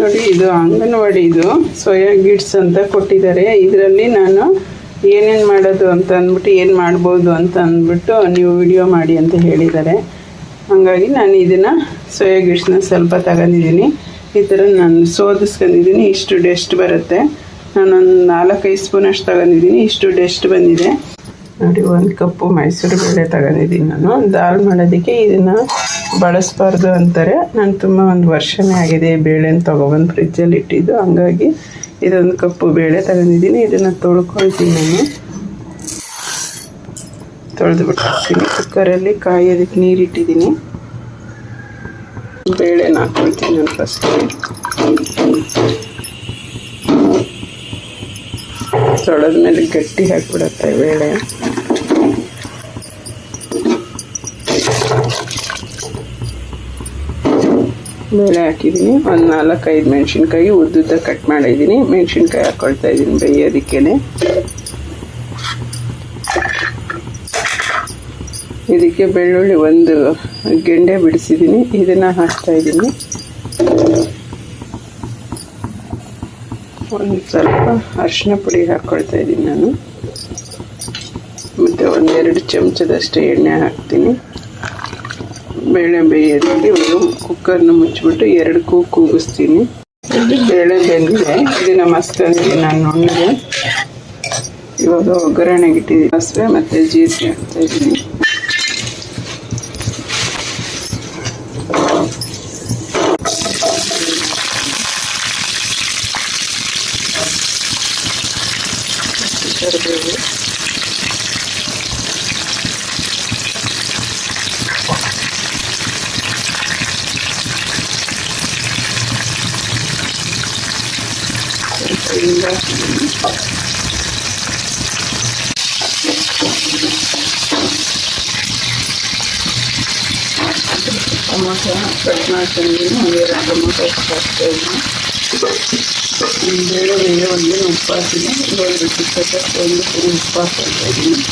ನೋಡಿ, ಇದು ಅಂಗನವಾಡಿ ಇದು. ಸೋಯಾ ಗಿಡ್ಸ್ ಅಂತ ಕೊಟ್ಟಿದ್ದಾರೆ. ಇದರಲ್ಲಿ ನಾನು ಏನೇನು ಮಾಡೋದು ಅಂತ ಅಂದ್ಬಿಟ್ಟು ಏನು ಮಾಡ್ಬೋದು ಅಂತ ಅಂದ್ಬಿಟ್ಟು ನೀವು ವಿಡಿಯೋ ಮಾಡಿ ಅಂತ ಹೇಳಿದ್ದಾರೆ. ಹಾಗಾಗಿ ನಾನು ಇದನ್ನು ಸೋಯಾ ಗಿಡ್ಸ್ನ ಸ್ವಲ್ಪ ತಗೊಂಡಿದ್ದೀನಿ. ಈ ಥರ ನಾನು ಸೋದಿಸ್ಕೊಂಡಿದ್ದೀನಿ. ಇಷ್ಟು ಡೆಸ್ಟ್ ಬರುತ್ತೆ. ನಾನೊಂದು ನಾಲ್ಕೈದು ಸ್ಪೂನ್ ಅಷ್ಟು ತಗೊಂಡಿದ್ದೀನಿ. ಇಷ್ಟು ಡೆಸ್ಟ್ ಬಂದಿದೆ. ನೋಡಿ, ಒಂದು ಕಪ್ಪು ಮೈಸೂರು ಬೇಳೆ ತಗೊಂಡಿದ್ದೀನಿ ನಾನು. ದಾಲ್ ಮಾಡೋದಕ್ಕೆ ಇದನ್ನು ಬಳಸಬಾರ್ದು ಅಂತಾರೆ. ನಾನು ತುಂಬ ಒಂದು ವರ್ಷನೇ ಆಗಿದೆ ಬೇಳೆನ ತೊಗೊಬಂದು ಫ್ರಿಜ್ಜಲ್ಲಿ ಇಟ್ಟಿದ್ದು. ಹಂಗಾಗಿ ಇದೊಂದು ಕಪ್ಪು ಬೇಳೆ ತಗೊಂಡಿದ್ದೀನಿ. ಇದನ್ನು ತೊಳ್ಕೊಳ್ತೀನಿ ನಾನು. ತೊಳೆದ್ಬಿಟ್ಟು ಹಾಕ್ತೀನಿ ಕುಕ್ಕರಲ್ಲಿ ಕಾಯೋದಕ್ಕೆ ನೀರು ಇಟ್ಟಿದ್ದೀನಿ ಬೇಳೆನ ಹಾಕ್ಕೊಳ್ತೀನಿ ನಾನು ಫಸ್ಟು ತೊಳೆದ್ಮೇಲೆ ಗಟ್ಟಿ ಹಾಕ್ಬಿಡತ್ತೆ ಬೇಳೆ. ಬೇಳೆ ಹಾಕಿದ್ದೀನಿ. ಒಂದು ನಾಲ್ಕೈದು ಮೆಣಸಿನ್ಕಾಯಿ ಉದ್ದುದ್ದ ಕಟ್ ಮಾಡಿದ್ದೀನಿ. ಮೆಣಸಿನ್ಕಾಯಿ ಹಾಕೊಳ್ತಾ ಇದ್ದೀನಿ ಬೇಯೋದಕ್ಕೇನೆ. ಇದಕ್ಕೆ ಬೆಳ್ಳುಳ್ಳಿ ಒಂದು ಗೆಂಡೆ ಬಿಡಿಸಿದ್ದೀನಿ. ಇದನ್ನು ಹಾಕ್ತಾ ಇದ್ದೀನಿ. ಒಂದು ಸ್ವಲ್ಪ ಅರಿಶಿನ ಪುಡಿ ಹಾಕ್ಕೊಳ್ತಾ ಇದ್ದೀನಿ ನಾನು. ಮತ್ತು ಒಂದೆರಡು ಚಮಚದಷ್ಟು ಎಣ್ಣೆ ಹಾಕ್ತೀನಿ. ಬೇಳೆ ಬೇಯೋದಕ್ಕೆ ಒಂದು ಕುಕ್ಕರ್ನ ಮುಚ್ಚಿಬಿಟ್ಟು ಎರಡು ಕೂ ಕೂಗಿಸ್ತೀನಿ. ಬೇಳೆ ಬೆಂದಿದೆ ಇದನ್ನು ಮಸ್ತಿ ನಾನು ನುಣ್ಣಗೆ ಇವಾಗ ಒಗ್ಗರಣೆಗೆ ಇಟ್ಟಿದ್ದೀನಿ. ಮತ್ತು ಜೀರಿಗೆ ಹಾಕ್ತಾ ಇದ್ದೀನಿ. ಕರಿಬೇವು ಸ್ವಲ್ಪ ಹಿಂಗ ಹಾಕಿದ್ದೀನಿ. ಟೊಮೊಟೊ ಕಟ್ ಮಾಡ್ಕೊಂಡಿದ್ದೀನಿ ಒಂದೆರಡು ಟೊಮೊಟೊ ಹಾಕ್ತಾ ಇದ್ದೀನಿ ಒಂದು ಬೇಳೆ ಬೇಳೆ ಒಂದು ಉಪ್ಪು ಹಾಕಿದ್ದೀನಿ ಒಂದು ಚಿಕ್ಕದಷ್ಟು ಒಂದು ಸ್ಪೂನ್ ಉಪ್ಪು ಹಾಕ್ತಾ ಇದ್ದೀನಿ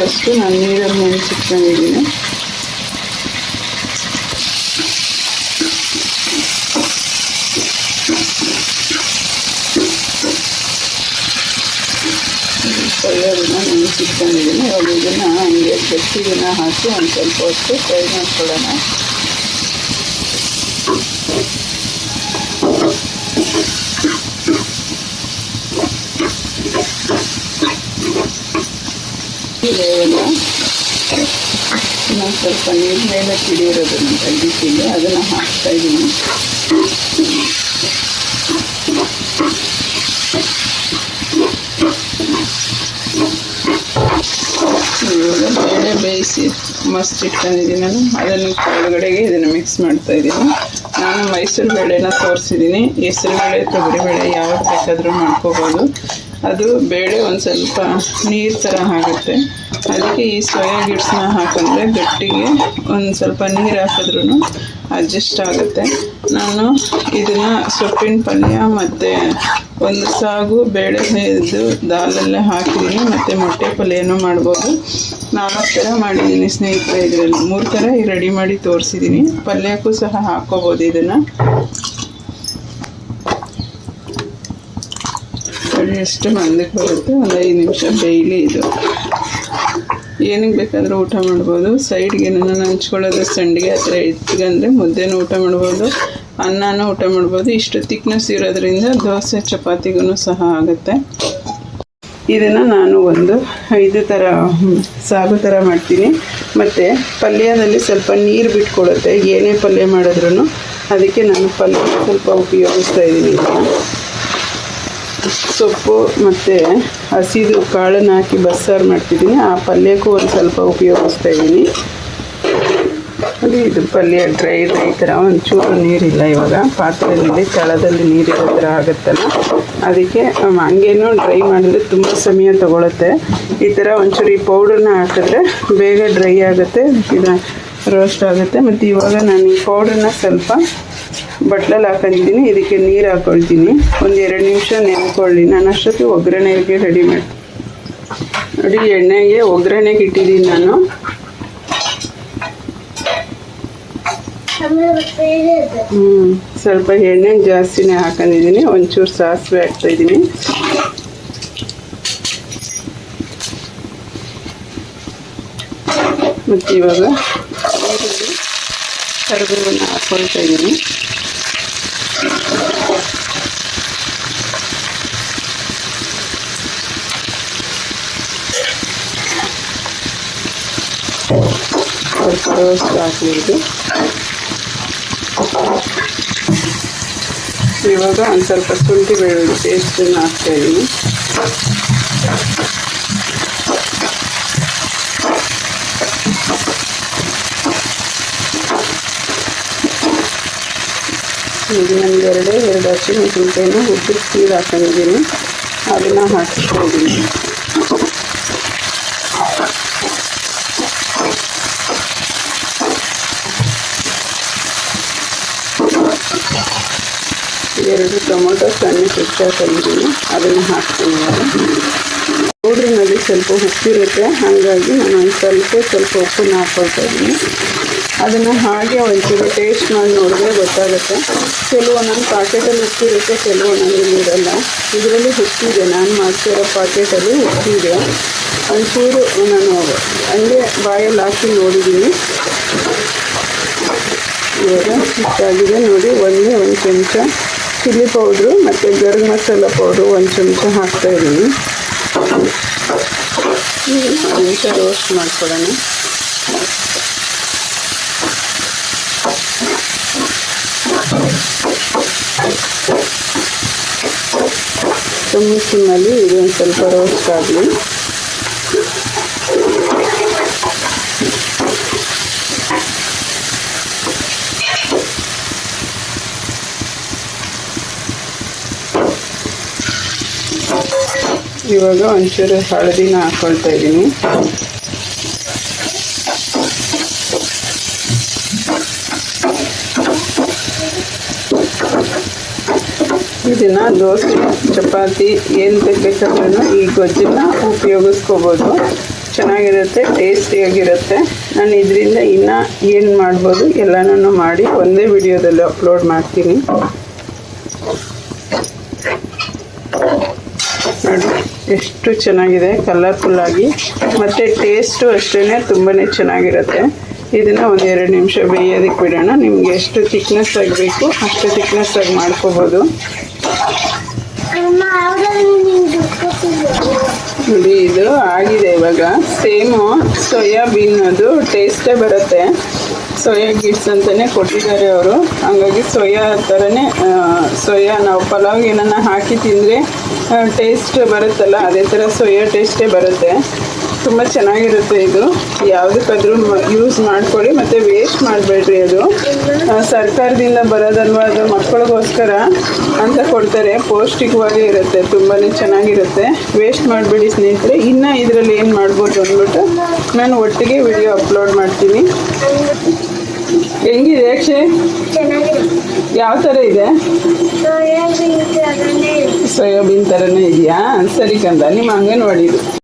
ಅಷ್ಟು ನಾನು ನೀರಲ್ಲಿ ನೆನೆಸಿಟ್ಕೊಂಡಿದ್ದೀನಿ ಸರಿಯಾದನ್ನ ನೆನೆಸಿಟ್ಕೊಂಡಿದ್ದೀನಿ ಇವಾಗ ಇದನ್ನು ಹಂಗೆ ಗಟ್ಟಿಗೆನ ಹಾಕಿ ಒಂದು ಸ್ವಲ್ಪ ಹೊತ್ತು ಫ್ರೈ ಮಾಡ್ಕೊಳ್ಳೋಣ. ಇನ್ನೊಂದು ಸ್ವಲ್ಪ ನೀರು ಮೇಲೆ ಹಿಡಿಯಿರೋದನ್ನು ತೆಗಿತೀನಿ ಅದನ್ನು ಹಾಕ್ತಾ ಇದ್ದೀನಿ ಇವಾಗ ಬೇಳೆ ಬೇಯಿಸಿ ಮಸ್ತ್ ನಾನು. ಅದನ್ನು ಕೆಳಗಡೆಗೆ ಇದನ್ನು ಮಿಕ್ಸ್ ಮಾಡ್ತಾ ಇದ್ದೀನಿ. ನಾನು ಮೈಸೂರು ಬೇಳೆನ ತೋರಿಸಿದ್ದೀನಿ. ಹೆಸರು ಬೇಳೆ, ತೊಗರಿ ಬೇಳೆ ಯಾವಾಗ ಬೇಕಾದರೂ ಮಾಡ್ಕೋಬೋದು. ಅದು ಬೇಳೆ ಒಂದು ಸ್ವಲ್ಪ ನೀರು ಥರ ಆಗುತ್ತೆ. ಅದಕ್ಕೆ ಈ ಸೋಯಾ ಗಿಡ್ಸ್ನ ಹಾಕಿದ್ರೆ ಗಟ್ಟಿಗೆ ಒಂದು ಸ್ವಲ್ಪ ನೀರು ಹಾಕಿದ್ರೂ ಅಡ್ಜಸ್ಟ್ ಆಗುತ್ತೆ. ನಾನು ಇದನ್ನು ಸೊಪ್ಪಿನ ಪಲ್ಯ ಮತ್ತು ಒಂದು ಸಾಗು ಬೇಳೆ ಇದು ದಾಲಲ್ಲೇ ಹಾಕಿದ್ದೀನಿ ಮತ್ತು ಮೊಟ್ಟೆ ಪಲ್ಯನೂ ಮಾಡ್ಬೋದು. ನಾಲ್ಕು ಥರ ಮಾಡಿದ್ದೀನಿ ಸ್ನೇಹಿತರೆ ಇದರಲ್ಲಿ. ಮೂರು ಥರ ರೆಡಿ ಮಾಡಿ ತೋರಿಸಿದ್ದೀನಿ ಪಲ್ಯಕ್ಕೂ ಸಹ ಹಾಕ್ಕೋಬೋದು ಇದನ್ನು. ಎಷ್ಟು ಮಂದಕ್ಕೆ ಬರುತ್ತೆ ಒಂದು ಐದು ನಿಮಿಷ ಡೈಲಿ ಇದು. ಏನಿಗೆ ಬೇಕಾದರೂ ಊಟ ಮಾಡ್ಬೋದು. ಸೈಡ್ಗೆ ಏನಾನ ಹಂಚ್ಕೊಳ್ಳೋದು ಸಂಡಿಗೆ ಥರ ಇಟ್ಕೊಂಡ್ರೆ ಮುದ್ದೆನೂ ಊಟ ಮಾಡ್ಬೋದು. ಅನ್ನನೂ ಊಟ ಮಾಡ್ಬೋದು. ಇಷ್ಟು ತಿಕ್ನೆಸ್ ಇರೋದ್ರಿಂದ ದೋಸೆ ಚಪಾತಿಗೂ ಸಹ ಆಗುತ್ತೆ. ಇದನ್ನು ನಾನು ಒಂದು ಐದು ಥರ ಸಾಗು ಥರ ಮಾಡ್ತೀನಿ. ಮತ್ತು ಪಲ್ಯದಲ್ಲಿ ಸ್ವಲ್ಪ ನೀರು ಬಿಟ್ಕೊಡುತ್ತೆ ಏನೇ ಪಲ್ಯ ಮಾಡಿದ್ರೂ ಅದಕ್ಕೆ ನಾನು ಪಲ್ಯ ಸ್ವಲ್ಪ ಉಪಯೋಗಿಸ್ತಾ ಇದ್ದೀನಿ. ಸೊಪ್ಪು ಮತ್ತು ಹಸಿದು ಕಾಳನ್ನು ಹಾಕಿ ಬಸ್ಸಾರು ಮಾಡ್ತಿದ್ದೀನಿ. ಆ ಪಲ್ಯಕ್ಕೂ ಒಂದು ಸ್ವಲ್ಪ ಉಪಯೋಗಿಸ್ತಾ ಇದ್ದೀನಿ ಅದು ಇದು ಪಲ್ಯ ಡ್ರೈ ಡ್ರೈ ಥರ ಒಂಚೂರು ನೀರಿಲ್ಲ ಇವಾಗ. ಪಾತ್ರೆಯಲ್ಲಿ ತಳದಲ್ಲಿ ನೀರಿರೋ ಥರ ಆಗುತ್ತಲ್ಲ. ಅದಕ್ಕೆ ಹಂಗೇನು ಡ್ರೈ ಮಾಡಿದ್ರೆ ತುಂಬ ಸಮಯ ತಗೊಳುತ್ತೆ. ಈ ಥರ ಒಂಚೂರು ಈ ಪೌಡ್ರನ್ನ ಹಾಕಿದ್ರೆ ಬೇಗ ಡ್ರೈ ಆಗುತ್ತೆ ಇದು ರೋಸ್ಟ್ ಆಗುತ್ತೆ. ಮತ್ತು ಇವಾಗ ನಾನು ಈ ಪೌಡ್ರನ್ನ ಸ್ವಲ್ಪ ಬಟ್ಲಲ್ಲಿ ಹಾಕೊಂಡಿದ್ದೀನಿ. ಇದಕ್ಕೆ ನೀರು ಹಾಕೊಳ್ತೀನಿ. ಒಂದು ಎರಡು ನಿಮಿಷ ನೆನ್ಕೊಳ್ಳಿ. ನಾನು ಅಷ್ಟೊತ್ತಿಗೆ ಒಗ್ಗರಣೆಗೆ ರೆಡಿ ಮಾಡಿ ನೋಡಿ, ಎಣ್ಣೆಗೆ ಒಗ್ಗರಣೆಗೆ ಇಟ್ಟಿದ್ದೀನಿ ನಾನು. ಹ್ಞೂ ಸ್ವಲ್ಪ ಎಣ್ಣೆ ಜಾಸ್ತಿನೇ ಹಾಕೊಂಡಿದ್ದೀನಿ. ಒಂಚೂರು ಸಾಸಿವೆ ಹಾಕ್ತಾ ಇದ್ದೀನಿ. ಮತ್ತು ಇವಾಗ ಕರಿಬೇವನ್ನು ಹಾಕ್ಕೊಳ್ತಾ ಇದ್ದೀನಿ. ಹಾಕಬೇಕು ಇವಾಗ ಒಂದು ಸ್ವಲ್ಪ ಶುಂಠಿ ಬೆಳ್ಳುಳ್ಳಿ ಪೇಸ್ಟನ್ನು ಹಾಕ್ತಾ ಇದ್ದೀನಿ ಈಗ ನನಗೆ ಎರಡೇ, ಎರಡು ಹಸಿಮೆಣಸಿನ್ಕಾಯಿನ ಉಪ್ಪಿಟ್ಟು ನೀರು ಹಾಕೊಂಡಿದ್ದೀನಿ. ಅದನ್ನು ಹಾಕ್ತಾ ಎರಡು ಟೊಮೊಟೊ ಸಣ್ಣ ಹೆಚ್ಚು ಹಾಕೊಂಡಿದ್ದೀನಿ ಅದನ್ನು ಹಾಕ್ತೀನಿ ಪೌಡ್ರಿನಲ್ಲಿ ಸ್ವಲ್ಪ ಉಪ್ಪಿರುತ್ತೆ ಹಾಗಾಗಿ ನಾನು ಒಂದು ಸ್ವಲ್ಪ ಸ್ವಲ್ಪ ಉಪ್ಪನ್ನು ಹಾಕ್ಕೊಳ್ತಾ ಇದ್ದೀನಿ. ಅದನ್ನು ಹಾಗೆ ಒಂಚೂರು ಟೇಸ್ಟ್ ಮಾಡಿ ನೋಡಿದ್ರೆ ಗೊತ್ತಾಗುತ್ತೆ. ಕೆಲವು ನನ್ನ ಪಾಕೆಟಲ್ಲಿ ಉಪ್ಪಿರುತ್ತೆ ಕೆಲವು ನನಗೆ ಇರಲ್ಲ. ಇದರಲ್ಲಿ ಉಪ್ಪಿದೆ ನಾನು ಮಾಡ್ತಿರೋ ಪಾಕೆಟಲ್ಲಿ ಉಪ್ಪಿದೆ ಒಂಚೂರು ನಾನು ಹಂಗೆ ಬಾಯಲ್ಲಿ ಹಾಕಿ ನೋಡಿದ್ದೀನಿ. ಇವಾಗ ಹಿಟ್ಟಾಗಿದೆ ನೋಡಿ. ಒಂದೇ ಒಂದು ಚಮಚ. ಚಿಲ್ಲಿ ಪೌಡ್ರು ಮತ್ತು ಗರಂ ಮಸಾಲ ಪೌಡ್ರು ಒಂದು ಚಮಚ ಹಾಕ್ತಾ ಇದ್ದೀನಿ. ನಿಮಿಷ ರೋಸ್ಟ್ ಮಾಡ್ಕೊಳ್ಳೋಣ. ಕಮ್ಮಿ ಇದೊಂದು ಸ್ವಲ್ಪ ರೋಸ್ಟ್ ಆಗಲಿ. ಇವಾಗ ಒಂಚೂರು ಹಳದಿನ ಹಾಕೊಳ್ತಾ ಇದ್ದೀನಿ. ಇದನ್ನ ದೋಸೆ, ಚಪಾತಿ, ಏನು ಬೇಕಾದ್ರೂ ಈ ಗೊಜ್ಜನ್ನ ಉಪಯೋಗಿಸ್ಕೋಬೋದು. ಚೆನ್ನಾಗಿರುತ್ತೆ, ಟೇಸ್ಟಿಯಾಗಿರುತ್ತೆ. ನಾನು ಇದರಿಂದ ಇನ್ನೂ ಏನು ಮಾಡ್ಬೋದು ಎಲ್ಲನೂ ಮಾಡಿ ಒಂದೇ ವಿಡಿಯೋದಲ್ಲಿ ಅಪ್ಲೋಡ್ ಮಾಡ್ತೀನಿ. ಎಷ್ಟು ಚೆನ್ನಾಗಿದೆ ಕಲರ್ಫುಲ್ಲಾಗಿ ಮತ್ತು ಟೇಸ್ಟು ಅಷ್ಟೇ ತುಂಬಾ ಚೆನ್ನಾಗಿರುತ್ತೆ. ಇದನ್ನು ಒಂದು ಎರಡು ನಿಮಿಷ ಬೇಯೋದಕ್ಕೆ ಬಿಡೋಣ. ನಿಮಗೆ ಎಷ್ಟು ಥಿಕ್ನೆಸ್ ಆಗಬೇಕು ಅಷ್ಟು ಥಿಕ್ನೆಸ್ ಆಗಿ ಮಾಡ್ಕೋಬೋದು. ನೋಡಿ, ಇದು ಆಗಿದೆ ಇವಾಗ. ಸೇಮು ಸೋಯಾಬೀನ್ ಅದು ಟೇಸ್ಟೇ ಬರುತ್ತೆ. ಸೋಯಾ ಗಿಡ್ಸ್ ಅಂತಲೇ ಕೊಟ್ಟಿದ್ದಾರೆ ಅವರು. ಹಂಗಾಗಿ ಸೋಯಾ ಥರನೇ ಸೋಯಾ ನಾವು ಪಲಾವ್ಗೆ ಏನನ್ನ ಹಾಕಿ ತಿಂದರೆ ಟೇಸ್ಟ್ ಬರುತ್ತಲ್ಲ, ಅದೇ ಥರ ಸೋಯಾ ಟೇಸ್ಟೇ ಬರುತ್ತೆ. ತುಂಬ ಚೆನ್ನಾಗಿರುತ್ತೆ ಇದು. ಯಾವುದಕ್ಕಾದ್ರೂ ಯೂಸ್ ಮಾಡ್ಕೊಳ್ಳಿ, ಮತ್ತು ವೇಸ್ಟ್ ಮಾಡಬೇಡ್ರಿ ಅದು. ಸರ್ಕಾರದಿಂದ ಬರೋದಲ್ವಾ ಅದು ಮಕ್ಕಳಿಗೋಸ್ಕರ ಅಂತ ಕೊಡ್ತಾರೆ. ಪೌಷ್ಟಿಕವಾಗಿ ಇರುತ್ತೆ ತುಂಬಾ ಚೆನ್ನಾಗಿರುತ್ತೆ. ವೇಸ್ಟ್ ಮಾಡಬೇಡಿ ಸ್ನೇಹಿತರೆ. ಇನ್ನು ಇದರಲ್ಲಿ ಏನು ಮಾಡ್ಬೋದು ಅಂದ್ಬಿಟ್ಟು ನಾನು ಒಟ್ಟಿಗೆ ವಿಡಿಯೋ ಅಪ್ಲೋಡ್ ಮಾಡ್ತೀನಿ. ಹೆಂಗಿದೆ ಅಕ್ಷಯ್ ಚೆನ್ನಾಗಿದೆ. ಯಾವ ಥರ ಇದೆ? ಸೋಯಾಬೀನ್ ತರನೇ ಸೋಯಾಬೀನ್ ಥರನೇ ಇದೆಯಾ? ಸರಿ ಕಂದ ನಿಮ್ಮ ಅಂಗನವಾಡಿದು.